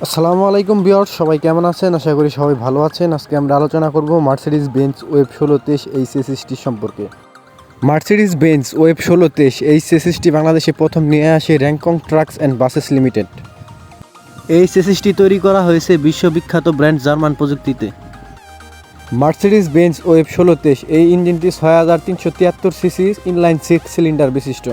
আসসালামু আলাইকুম বিয়র সবাই কেমন আছেন? আশা করি সবাই ভালো আছেন। আজকে আমরা আলোচনা করব মার্সিডিস বেঞ্চ ওয়েব ষোলো তেইশ এই সেসিসটি সম্পর্কে। মার্সিডিস বেঞ্চ ওয়েব ষোলো তেইশ এই সেসিসটি বাংলাদেশে প্রথম নিয়ে আসে Rancon trucks and buses limited এই চেসিসটি তৈরি করা হয়েছে বিশ্ববিখ্যাত ব্র্যান্ড জার্মান প্রযুক্তিতে। মার্সিডিস বেঞ্চ ওয়েব ষোলো তেইশ এই ইঞ্জিনটি ছয় হাজার তিনশো তিয়াত্তর সিসি ইনলাইন সিক্স সিলিন্ডার বিশিষ্ট।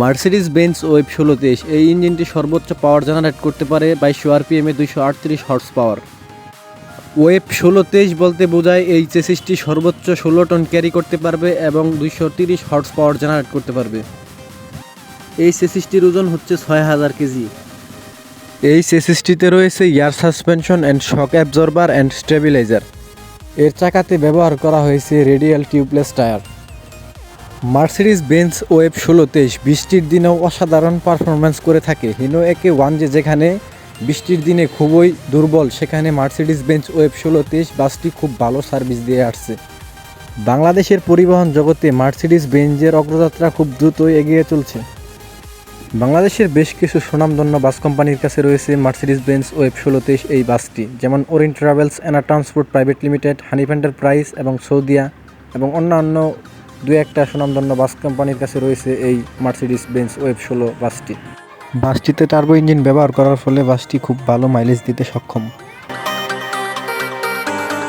মার্সিডিজ বেঞ্চ ওয়েব ষোলো তেইশ এই ইঞ্জিনটি সর্বোচ্চ পাওয়ার জেনারেট করতে পারে বাইশশো আরপিএম এ দুইশো আটত্রিশ হর্স পাওয়ার ওয়েব ষোলো তেইশ বলতে বোঝায় এই চেসিসটি সর্বোচ্চ ষোলো টন ক্যারি করতে পারবে এবং দুইশো তিরিশ হর্স পাওয়ার জেনারেট করতে পারবে। এই চেসিসটির ওজন হচ্ছে ছয় হাজার কেজি। এই সেসিসটিতে রয়েছে air suspension and shock absorber and stabiliser এর চাকাতে ব্যবহার করা হয়েছে radial tubeless tyre Mercedes Benz web ষোলো তেইশ বৃষ্টির দিনেও অসাধারণ পারফরম্যান্স করে থাকে। হিনো একে ওয়ান যে যেখানে বৃষ্টির দিনে খুবই দুর্বল, সেখানে মার্সিডিজ বেঞ্চ ওয়েব ষোলো তেইশ বাসটি খুব ভালো সার্ভিস দিয়ে আসছে। বাংলাদেশের পরিবহন জগতে মার্সিডিজ বেঞ্জের অগ্রযাত্রা খুব দ্রুতই এগিয়ে চলছে। বাংলাদেশের বেশ কিছু সুনামধন্য বাস কোম্পানির কাছে রয়েছে মার্সিডিজ বেঞ্চ ওয়েব ষোলো তেইশ এই বাসটি, যেমন ওরিন travels, Ena transport private limited, Hanif enterprise এবং সৌদিয়া এবং অন্যান্য দু একটা সুনামধন্য বাস কোম্পানির কাছে রয়েছে এই মার্সিডিস বেঞ্চ ওয়েব ষোলো বাসটি। বাসটিতে টার্বো ইঞ্জিন ব্যবহার করার ফলে বাসটি খুব ভালো মাইলেজ দিতে সক্ষম।